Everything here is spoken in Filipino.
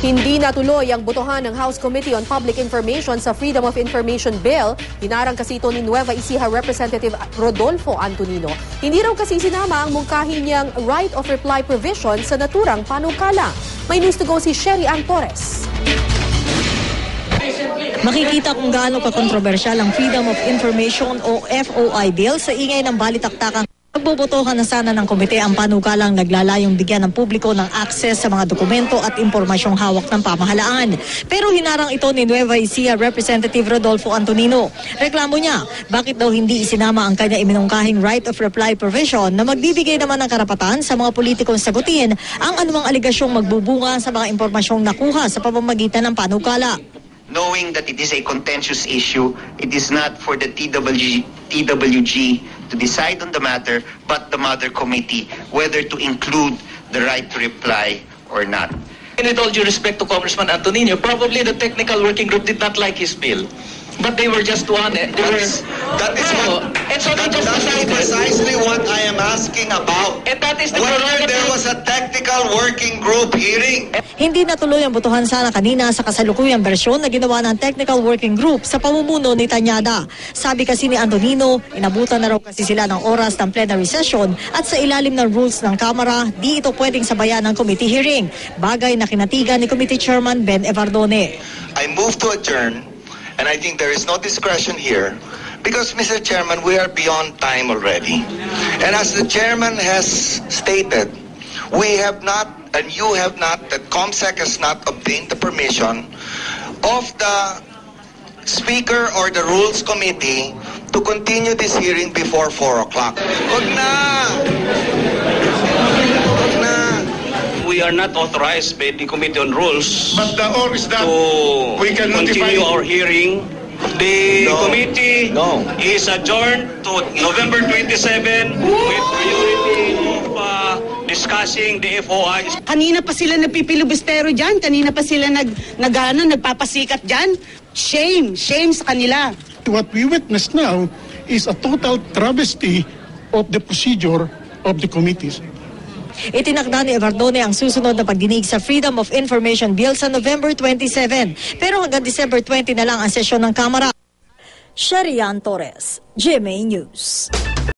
Hindi natuloy ang botohan ng House Committee on Public Information sa Freedom of Information Bill. Hinarang kasi ito ni Nueva Ecija Representative Rodolfo Antonino. Hindi raw kasi sinama ang mungkahi niyang right of reply provision sa naturang panukala. May news to go si Sherry Ann Torres. Makikita kung gaano kakontrobersyal ang Freedom of Information o FOI bill sa ingay ng balitaktakang Pagbobotohan na sana ng komite ang panukalang naglalayong bigyan ng publiko ng akses sa mga dokumento at impormasyong hawak ng pamahalaan. Pero hinarang ito ni Nueva Ecija Representative Rodolfo Antonino. Reklamo niya, bakit daw hindi isinama ang kanya iminungkahing right of reply provision na magbibigay naman ng karapatan sa mga politikong sagutin ang anumang aligasyong magbubunga sa mga impormasyong nakuha sa pamamagitan ng panukala. Knowing that it is a contentious issue, it is not for the TWG, TWG to decide on the matter, but the mother committee whether to include the right to reply or not. And with all due respect to Congressman Antonino, probably the technical working group did not like his bill. But they were just one. eh, They were, That's- that is what- and so they just that is decided. precisely what I am asking about. And that is the Whether there was a technical working group hearing. Hindi natuloy ang botohan sana kanina sa kasalukuyang bersyon na ginawa ng Technical Working Group sa pamumuno ni Tanyada. Sabi kasi ni Antonino, inabutan na raw kasi sila ng oras ng plenary session at sa ilalim ng rules ng Kamara, di ito pwedeng sabayan ng committee hearing. Bagay na kinatigan ni Committee Chairman Ben Evardone. I move to adjourn, and I think there is no discretion here. Because, Mr. Chairman, we are beyond time already. And as the chairman has stated, we have not, and you have not, that COMSEC has not obtained the permission of the Speaker or the Rules Committee to continue this hearing before 4 o'clock. Wag na! Wag na! we are not authorized by the Committee on Rules But the or is that to we can continue notify- our hearing. The No. committee No. is adjourned to November 27 with priority of uh, discussing the FOI. Kanina pa sila nagpipilibustero dyan. Kanina pa sila nag, nag ano, nagpapasikat dyan. Shame. Shame sa kanila. what we witness now is a total travesty of the procedure of the committees. Itinakda ni Evardone ang susunod na pagdinig sa Freedom of Information Bill sa November 27. Pero hanggang December 20 na lang ang sesyon ng Kamara. Sharian Torres, GMA News.